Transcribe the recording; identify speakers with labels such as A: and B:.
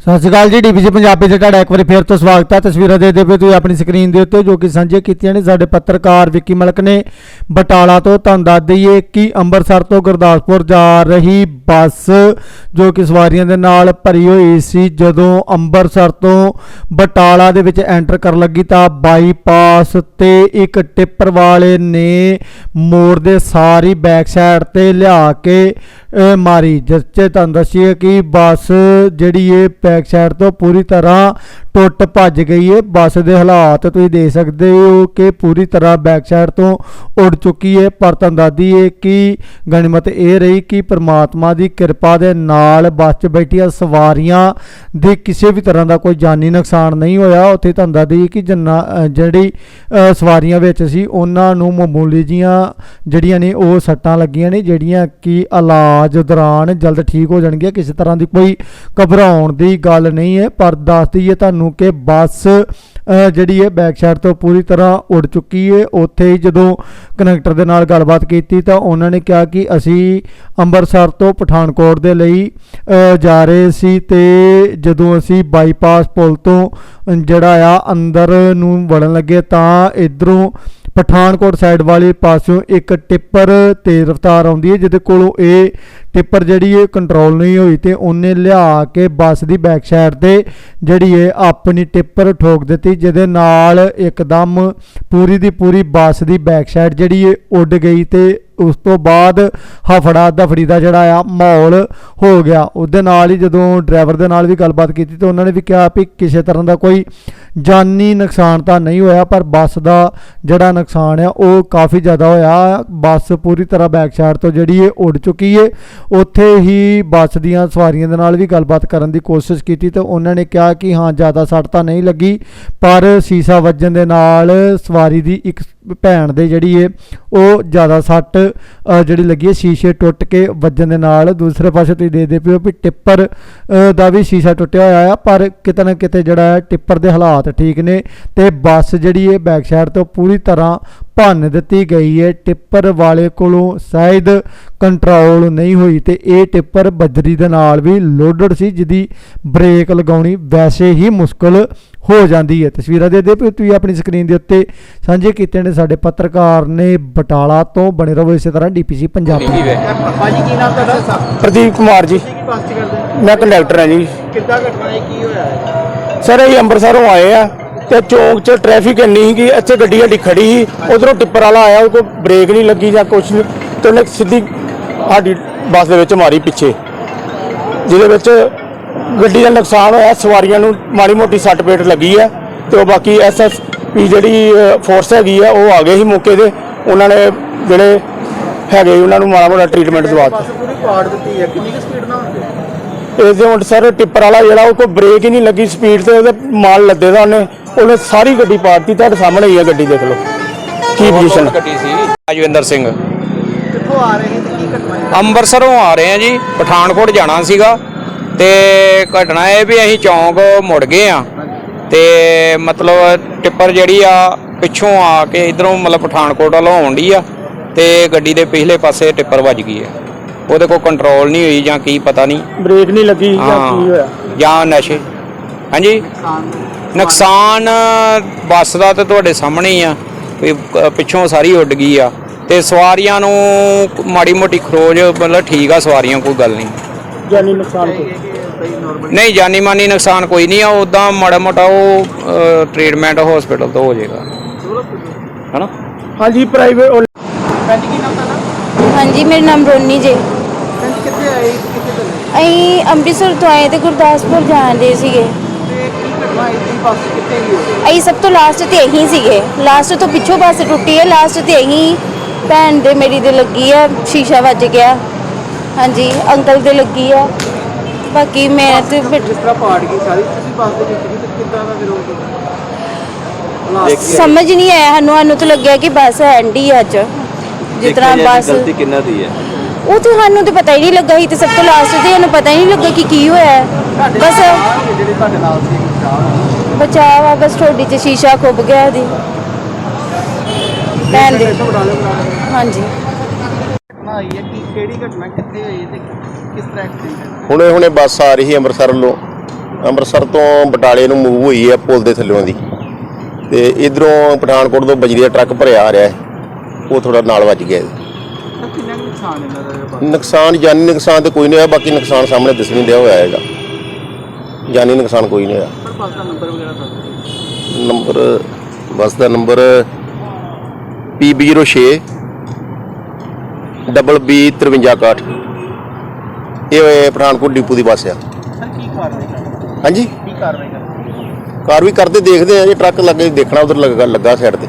A: ਸਤਿ ਸ਼੍ਰੀ ਅਕਾਲ ਜੀ ਡੀਬੀਸੀ ਪੰਜਾਬੀ ਤੇ ਤੁਹਾਡਾ ਇੱਕ ਵਾਰੀ ਫੇਰ ਤੋਂ ਸਵਾਗਤ ਹੈ ਤਸਵੀਰਾਂ ਦੇਖਦੇ ਪਏ ਤੁਸੀਂ ਆਪਣੀ ਸਕਰੀਨ ਦੇ ਉੱਤੇ ਜੋ ਕਿ ਸਾਂਝੇ ਕੀਤੀਆਂ ਨੇ ਸਾਡੇ ਪੱਤਰਕਾਰ ਵਿੱਕੀ ਮਲਕ ਨੇ। ਬਟਾਲਾ ਤੋਂ ਤੁਹਾਨੂੰ ਦੱਸ ਦਈਏ ਕਿ ਅੰਮ੍ਰਿਤਸਰ ਤੋਂ ਗੁਰਦਾਸਪੁਰ ਜਾ ਰਹੀ ਬੱਸ ਜੋ ਕਿ ਸਵਾਰੀਆਂ ਦੇ ਨਾਲ ਭਰੀ ਹੋਈ ਸੀ, ਜਦੋਂ ਅੰਮ੍ਰਿਤਸਰ ਤੋਂ ਬਟਾਲਾ ਦੇ ਵਿੱਚ ਐਂਟਰ ਕਰਨ ਲੱਗੀ ਤਾਂ ਬਾਈਪਾਸ ਤੇ ਇੱਕ ਟਿੱਪਰ ਵਾਲੇ ਨੇ ਮੋੜ ਦੇ ਸਾਰੀ ਬੈਕ ਸਾਈਡ ਤੇ ਲਿਆ ਕੇ ਮਾਰੀ। ਜਿਸ 'ਚ ਤੁਹਾਨੂੰ ਦੱਸੀਏ ਕਿ ਬੱਸ ਜਿਹੜੀ ਇਹ ਬੈਕ ਸਾਈਡ ਤੋਂ ਪੂਰੀ ਤਰ੍ਹਾਂ ਟੁੱਟ ਭੱਜ ਗਈ ਹੈ ਬੱਸ ਦੇ ਹਾਲਾਤ ਤੁਸੀਂ ਦੇਖ ਸਕਦੇ ਹੋ ਕਿ ਪੂਰੀ ਤਰ੍ਹਾਂ ਬੈਕ ਸਾਈਡ ਤੋਂ ਉੱਡ ਚੁੱਕੀ ਹੈ ਪਰ ਤੁਹਾਨੂੰ ਹੈ ਕਿ ਗਣਿਮਤ ਇਹ ਰਹੀ ਕਿ ਪ੍ਰਮਾਤਮਾ ਦੀ ਕਿਰਪਾ ਦੇ ਨਾਲ ਬੱਸ 'ਚ ਬੈਠੀਆਂ ਸਵਾਰੀਆਂ ਦੇ ਕਿਸੇ ਵੀ ਤਰ੍ਹਾਂ ਦਾ ਕੋਈ ਜਾਨੀ ਨੁਕਸਾਨ ਨਹੀਂ ਹੋਇਆ। ਉੱਥੇ ਤੁਹਾਨੂੰ ਦੱਸਦੀ ਕਿ ਜਨਾ ਜਿਹੜੀ ਸਵਾਰੀਆਂ ਵਿੱਚ ਸੀ, ਉਹਨਾਂ ਨੂੰ ਮਾਮੂਲੀ ਜੀਆਂ ਜਿਹੜੀਆਂ ਨੇ ਉਹ ਸੱਟਾਂ ਲੱਗੀਆਂ ਨੇ, ਜਿਹੜੀਆਂ ਕਿ ਇਲਾਜ ਦੌਰਾਨ ਜਲਦ ਠੀਕ ਹੋ ਜਾਣਗੀਆਂ। ਕਿਸੇ ਤਰ੍ਹਾਂ ਦੀ ਕੋਈ ਘਬਰਾਉਣ ਦੀ ਗੱਲ ਨਹੀਂ ਹੈ, ਪਰ ਦੱਸ ਦਈਏ ਤੁਹਾਨੂੰ ਕਿ ਬੱਸ ਜਿਹੜੀ ਹੈ ਬੈਕ ਸਾਈਡ ਤੋਂ ਪੂਰੀ ਤਰ੍ਹਾਂ ਉੱਡ ਚੁੱਕੀ ਹੈ। ਉੱਥੇ ਹੀ ਜਦੋਂ ਕਨੈਕਟਰ ਦੇ ਨਾਲ ਗੱਲਬਾਤ ਕੀਤੀ ਤਾਂ ਉਹਨਾਂ ਨੇ ਕਿਹਾ ਕਿ ਅਸੀਂ ਅੰਮ੍ਰਿਤਸਰ ਤੋਂ ਪਠਾਨਕੋਟ ਦੇ ਲਈ ਜਾ ਰਹੇ ਸੀ ਤੇ ਜਦੋਂ ਅਸੀਂ ਬਾਈਪਾਸ ਪੁਲ ਤੋਂ ਜਿਹੜਾ ਆ ਅੰਦਰ ਨੂੰ ਵੜਨ ਲੱਗੇ ਤਾਂ ਇਧਰੋਂ ਪਠਾਨਕੋਟ ਸਾਈਡ ਵਾਲੇ ਪਾਸਿਓਂ ਇੱਕ ਟਿੱਪਰ 'ਤੇ ਰਫ਼ਤਾਰ ਆਉਂਦੀ ਹੈ, ਜਿਹਦੇ ਕੋਲੋਂ ਇਹ ਟਿੱਪਰ ਜਿਹੜੀ ਇਹ ਕੰਟਰੋਲ ਨਹੀਂ ਹੋਈ ਤੇ ਉਹਨੇ ਲਿਆ ਕੇ ਬੱਸ ਦੀ ਬੈਕ ਸਾਈਡ ਤੇ ਜਿਹੜੀ ਹੈ, ਆਪਣੀ ਟਿੱਪਰ ਠੋਕ ਦਿੱਤੀ, ਜਿਹਦੇ ਨਾਲ ਇੱਕਦਮ ਪੂਰੀ ਦੀ ਪੂਰੀ ਬੱਸ ਦੀ ਬੈਕ ਸਾਈਡ ਜਿਹੜੀ ਹੈ, ਉੱਡ ਗਈ ਤੇ ਉਸ ਤੋਂ ਬਾਅਦ ਹਫੜਾ ਦਫੜੀ ਦਾ ਜਿਹੜਾ ਆ ਮਾਹੌਲ ਹੋ ਗਿਆ। ਉਹਦੇ ਨਾਲ ਹੀ ਜਦੋਂ ਡਰਾਈਵਰ ਦੇ ਨਾਲ ਵੀ ਗੱਲਬਾਤ ਕੀਤੀ ਤੇ ਉਹਨਾਂ ਨੇ ਵੀ ਕਿਹਾ ਵੀ ਕਿਸੇ ਤਰ੍ਹਾਂ ਦਾ ਕੋਈ ਜਾਨੀ ਨੁਕਸਾਨ ਤਾਂ ਨਹੀਂ ਹੋਇਆ, ਪਰ ਬੱਸ ਦਾ ਜਿਹੜਾ ਨੁਕਸਾਨ ਆ, ਉਹ ਕਾਫੀ ਜ਼ਿਆਦਾ ਹੋਇਆ। ਬੱਸ ਪੂਰੀ ਤਰ੍ਹਾਂ ਬੈਕ ਸਾਈਡ ਤੋਂ ਜਿਹੜੀ ਇਹ ਉੱਡ ਚੁੱਕੀ ਹੈ ਉੱਥੇ ਹੀ ਬੱਸ ਦੀਆਂ ਸਵਾਰੀਆਂ ਦੇ ਨਾਲ ਵੀ ਗੱਲਬਾਤ ਕਰਨ ਦੀ ਕੋਸ਼ਿਸ਼ ਕੀਤੀ ਤੇ ਉਹਨਾਂ ਨੇ ਕਿਹਾ ਕਿ ਹਾਂ, ਜ਼ਿਆਦਾ ਸੱਟ ਤਾਂ ਨਹੀਂ ਲੱਗੀ, ਪਰ ਸੀਸਾ ਵੱਜਣ ਦੇ ਨਾਲ ਸਵਾਰੀ ਦੀ ਇੱਕ ਭੈਣ ਦੇ ਜਿਹੜੀ ਹੈ ਉਹ ਜ਼ਿਆਦਾ ਸੱਟ ਜਿਹੜੀ ਲੱਗੀ ਹੈ ਸ਼ੀਸ਼ੇ ਟੁੱਟ ਕੇ ਵੱਜਣ ਦੇ ਨਾਲ ਦੂਸਰੇ ਪਾਸੇ ਤੁਸੀਂ ਦੇਖਦੇ ਪਿਓ ਵੀ ਟਿੱਪਰ ਦਾ ਵੀ ਸ਼ੀਸ਼ਾ ਟੁੱਟਿਆ ਹੋਇਆ ਆ, ਪਰ ਕਿਤੇ ਨਾ ਕਿਤੇ ਜਿਹੜਾ ਹੈ, ਟਿੱਪਰ ਦੇ ਹਾਲਾਤ ਠੀਕ ਨੇ ਤੇ ਬੱਸ ਜਿਹੜੀ ਹੈ ਬੈਕ ਸਾਈਡ ਤੋਂ ਪੂਰੀ ਤਰ੍ਹਾਂ ਭੰਨ ਦਿੱਤੀ ਗਈ ਹੈ। ਟਿੱਪਰ ਵਾਲੇ ਕੋਲੋਂ ਸ਼ਾਇਦ ਕੰਟਰੋਲ ਨਹੀਂ ਹੋਈ ਤੇ ਇਹ ਟਿੱਪਰ ਬਜਰੀ ਦੇ ਨਾਲ ਵੀ ਲੋਡਡ ਸੀ ਜਿਹਦੀ ਬ੍ਰੇਕ ਲਗਾਉਣੀ ਵੈਸੇ ਹੀ ਮੁਸ਼ਕਲ ਹੋ ਜਾਂਦੀ ਹੈ। ਤਸਵੀਰਾਂ ਦੇ ਦੇ ਤੁਸੀਂ ਆਪਣੀ ਸਕਰੀਨ ਦੇ ਉੱਤੇ ਸਾਂਝੇ ਕੀਤੇ ਨੇ ਸਾਡੇ ਪੱਤਰਕਾਰ ਨੇ ਬਟਾਲਾ ਤੋਂ ਬਣੇ ਰਹੋ ਇਸੇ ਤਰ੍ਹਾਂ ਡੀਪੀਸੀ ਪੰਜਾਬੀ
B: ਭਾਜੀ ਕੀ ਨਾਮ ਤੁਹਾਡਾ?
C: ਪ੍ਰਦੀਪ ਕੁਮਾਰ ਜੀ। ਮੈਂ ਕੰਡਕਟਰ ਹਾਂ ਜੀ।
B: ਕਿੱਦਾਂ ਘਟਨਾ ਹੈ ਕੀ ਹੋਇਆ? ਹੈ
C: ਸਰ ਅਸੀਂ ਅੰਮ੍ਰਿਤਸਰੋਂ ਆਏ ਆ। ਤੇ ਚੌਂਕ 'ਚ ਟ੍ਰੈਫਿਕ ਇੰਨੀ ਸੀ ਕਿ ਇੱਥੇ ਗੱਡੀ ਸਾਡੀ ਖੜੀ ਸੀ ਉਧਰੋਂ ਟਿੱਪਰ ਵਾਲਾ ਆਇਆ ਉਹ ਕੋਈ ਬ੍ਰੇਕ ਨਹੀਂ ਲੱਗੀ ਜਾਂ ਕੁਛ ਨਹੀਂ ਤੇ ਉਹਨੇ ਸਿੱਧੀ ਸਾਡੀ ਬੱਸ ਦੇ ਵਿੱਚ ਮਾਰੀ ਪਿੱਛੇ ਜਿਹਦੇ ਵਿੱਚ ਗੱਡੀ ਦਾ ਨੁਕਸਾਨ ਹੋਇਆ ਸਵਾਰੀਆਂ ਨੂੰ ਮਾੜੀ ਮੋਟੀ ਸੱਟ ਪੇਟ ਲੱਗੀ ਆ ਤੇ ਉਹ ਬਾਕੀ ਐਸਐਸਪੀ ਜਿਹੜੀ ਫੋਰਸ ਹੈਗੀ ਆ ਉਹ ਆ ਗਏ ਸੀ ਮੌਕੇ ਤੇ ਉਹਨਾਂ ਨੇ ਜਿਹੜੇ ਹੈਗੇ ਉਹਨਾਂ ਨੂੰ ਮਾੜਾ ਮੋਟਾ ਟ੍ਰੀਟਮੈਂਟ ਦਵਾ ਦਿੱਤਾ।
B: ਬੱਸ ਪੂਰੀ ਪਾੜ ਦਿੱਤੀ ਹੈ ਕਿੰਨੀ ਕੁ ਸਪੀਡ ਨਾਲ? ਹੁੰਦੀ
C: ਇਸ ਦੇ ਹੁਣ ਸਰ ਟਿੱਪਰ ਵਾਲਾ ਜਿਹੜਾ ਉਹ ਕੋਈ ਬ੍ਰੇਕ ਹੀ ਨਹੀਂ ਲੱਗੀ ਸਪੀਡ ਤੇ ਉਹਦੇ ਮਾਲ ਲੱਦੇ ਦਾ ਉਹਨੇ ਉਹਨੇ ਸਾਰੀ ਗੱਡੀ ਪਾੜਤੀ ਤੁਹਾਡੇ ਸਾਹਮਣੇ ਹੀ ਆ ਗੱਡੀ ਦੇਖ ਲਓ। ਕੀ ਪੋਜੀਸ਼ਨ
D: ਗੱਡੀ ਸੀ। ਰਾਜਵਿੰਦਰ ਸਿੰਘ।
B: ਕਿੱਥੋਂ ਆ ਰਹੇ ਤੇ ਕੀ ਘਟਨਾ
D: ਅੰਮ੍ਰਿਤਸਰੋਂ ਆ ਰਹੇ ਆ ਜੀ। ਪਠਾਨਕੋਟ ਜਾਣਾ ਸੀਗਾ। ਤੇ ਘਟਨਾ ਇਹ ਵੀ ਅਸੀਂ ਚੌਂਕ ਮੁੜ ਗਏ ਆ। ਤੇ ਮਤਲਬ ਟਿੱਪਰ ਜਿਹੜੀ ਆ ਪਿੱਛੋਂ ਆ ਕੇ ਇਧਰੋਂ ਮਤਲਬ ਪਠਾਨਕੋਟ ਵੱਲੋਂ ਆਉਂਦੀ ਆ। ਤੇ ਗੱਡੀ ਦੇ ਪਿਛਲੇ ਪਾਸੇ ਟਿੱਪਰ ਵੱਜ ਗਈ ਆ। ਉਹਦੇ ਕੋਲ ਕੰਟਰੋਲ ਨਹੀਂ ਹੋਈ ਜਾਂ ਕੀ ਪਤਾ ਨਹੀਂ।
C: ਬ੍ਰੇਕ ਨਹੀਂ ਲੱਗੀ ਜਾਂ ਕੀ ਹੋਇਆ?
D: ਜਾਂ ਨਸ਼ੇ। ਹਾਂਜੀ?
B: ਨੁਕਸਾਨ
D: ਬੱਸ ਦਾ ਤੇ ਤੁਹਾਡੇ ਸਾਹਮਣੇ ਹੀ ਆ ਵੀ ਪਿੱਛੋਂ ਸਾਰੀ ਉੱਡ ਗਈ ਆ। ਤੇ ਸਵਾਰੀਆਂ ਨੂੰ ਮਾੜੀ ਮੋਟੀ ਖਰੋਜ ਮਤਲਬ ਠੀਕ ਆ ਸਵਾਰੀਆਂ ਕੋਈ ਗੱਲ ਨਹੀਂ।
C: ਜਾਨੀ ਨੁਕਸਾਨ ਕੋਈ?
D: ਨਹੀਂ ਜਾਨੀ ਮਾਨੀ ਨੁਕਸਾਨ ਕੋਈ ਨਹੀਂ ਆ ਉਦਾਂ ਮਾੜਾ ਮੋਟਾ ਉਹ ਟ੍ਰੀਟਮੈਂਟ ਹਸਪੀਟਲ ਤੋਂ ਹੋ ਜਾਏਗਾ। ਹਨਾ?
C: ਹਾਂਜੀ ਪ੍ਰਾਈਵੇਟ
B: ਭਾਜੀ ਕੀ ਨਾਮ ਤੁਹਾਡਾ?
E: ਹਾਂਜੀ ਮੇਰਾ ਨਾਮ ਰੋਨੀ ਜੇ।
B: ਭਾਜੀ ਕਿੱਥੇ ਆਏ ਕਿੱਥੇ ਚੱਲੇ?
E: ਅਸੀਂ ਅੰਮ੍ਰਿਤਸਰ ਤੋਂ ਆਏ ਤੇ ਗੁਰਦਾਸਪੁਰ ਜਾਣ ਦੇ ਸੀਗੇ।
B: ਹੈ ਤੇ ਬੱਸ ਕਿੱਥੇ ਗਈ ਹੋਈ
E: ਅਸੀਂ ਸਭ ਤੋਂ ਲਾਸਟ ਤੇ ਇਹੀ ਸੀਗੇ। ਲਾਸਟ ਤੋਂ ਪਿੱਛੋਂ ਬੱਸ ਟੁੱਟੀ ਹੈ। ਲਾਸਟ ਤੇ ਇਹੀ ਭੈਣ ਦੇ ਮੇਰੀ ਦੇ ਲੱਗੀ ਆ ਸ਼ੀਸ਼ਾ ਵੱਜ ਗਿਆ। ਹਾਂਜੀ ਅੰਕਲ ਦੇ ਲੱਗੀ ਆ। ਬਾਕੀ ਮੈਂ ਤੇ ਫਿਰ
B: ਜਿਸ ਤਰ੍ਹਾਂ ਪਾੜ ਗਈ ਸਾਰੀ ਤੁਸੀਂ ਬੱਸ ਦੇ ਵਿੱਚ ਵੀ ਤੇ ਕਿੱਦਾਂ ਦਾ ਵਿਰੋਧ ਹਾਲਾਤ
E: ਸਮਝ ਨਹੀਂ ਆਇਆ ਸਾਨੂੰ ਸਾਨੂੰ ਤਾਂ ਲੱਗਿਆ ਕਿ ਬੱਸ ਐਂਡੀ ਅੱਜ। ਜਿਸ ਤਰ੍ਹਾਂ ਬੱਸ
F: ਗਲਤੀ ਕਿੰਨਾ ਦੀ ਹੈ
E: ਉਹ ਤਾਂ ਸਾਨੂੰ ਤਾਂ ਪਤਾ ਹੀ ਨਹੀਂ ਲੱਗਾ ਸੀ ਤੇ ਸਭ ਤੋਂ ਲਾਸਟ ਤੇ ਸਾਨੂੰ ਪਤਾ ਹੀ ਨਹੀਂ ਲੱਗਾ ਕਿ ਕੀ ਹੋਇਆ। ਹੈ। ਬਸ
B: ਜਿਹੜੇ ਤੁਹਾਡੇ ਨਾਲ ਸੀ ਚਾਹ
E: ਬਚਾਅ ਵਾ, ਬਸ ਤੁਹਾਡੀ ਚ ਸ਼ੀਸ਼ਾ ਖੁੱਭ ਗਿਆ ਉਹਦੀ ਭੈਣ ਦੇ। ਹਾਂਜੀ।
B: ਘਟਨਾ ਹੋਈ ਹੈ ਕਿ ਕਿਹੜੀ ਘਟਨਾ ਕਿੱਥੇ ਹੋਈ ਤੇ ਕਿਸ ਤਰ੍ਹਾਂ ਐਕਸੀਡੈਂਟ
F: ਹੁਣੇ ਹੁਣੇ ਬੱਸ ਆ ਰਹੀ ਸੀ ਅੰਮ੍ਰਿਤਸਰ ਵੱਲੋਂ ਅੰਮ੍ਰਿਤਸਰ ਤੋਂ ਬਟਾਲੇ ਨੂੰ ਮੂਵ ਹੋਈ ਹੈ ਪੁਲ ਦੇ ਥੱਲੋਂ ਦੀ। ਤੇ ਇਧਰੋਂ ਪਠਾਨਕੋਟ ਤੋਂ ਬਜਰੀ ਦਾ ਟਰੱਕ ਭਰਿਆ ਆ ਰਿਹਾ ਹੈ। ਉਹ ਥੋੜਾ ਨਾਲ ਵੱਜ ਗਿਆ ਇਹਦੇ।
B: ਤਾਂ ਕਿੰਨਾ ਕੁ ਨੁਕਸਾਨ ਇਹਨਾਂ ਦਾ ਬੱਸ
F: ਨੁਕਸਾਨ ਜਾਨੀ ਨੁਕਸਾਨ ਤੇ ਕੋਈ ਨਹੀਂ ਹੋਇਆ, ਬਾਕੀ ਨੁਕਸਾਨ ਸਾਹਮਣੇ ਦਿਸ ਨਹੀਂ ਰਿਹਾ ਹੋਇਆ ਹੈਗਾ। ਜਾਨੀ ਨੁਕਸਾਨ ਕੋਈ ਨਹੀਂ ਹੋਇਆ।
B: ਬੱਸ ਦਾ ਨੰਬਰ ਵਗੈਰਾ ਦੱਸ ਦਿਓ।
F: ਨੰਬਰ ਬੱਸ ਦਾ ਨੰਬਰ PB06 ਡਬਲ B 5361 ਇਹ ਪਠਾਨਕੋਟ ਡਿਪੂ ਦੀ ਬੱਸ ਆ।
B: ਸਰ ਕੀ ਕਾਰਵਾਈ ਕਰਨੀ
F: ਹਾਂਜੀ?
B: ਕੀ ਕਾਰਵਾਈ ਕਰਨੀ
F: ਕਾਰ ਵੀ ਕਰਦੇ ਦੇਖਦੇ ਆ ਜੇ ਟਰੱਕ ਲੱਗੇ ਦੇਖਣਾ ਉਧਰ ਲੱਗਾ ਲੱਗਾ ਸਾਈਡ ਤੇ।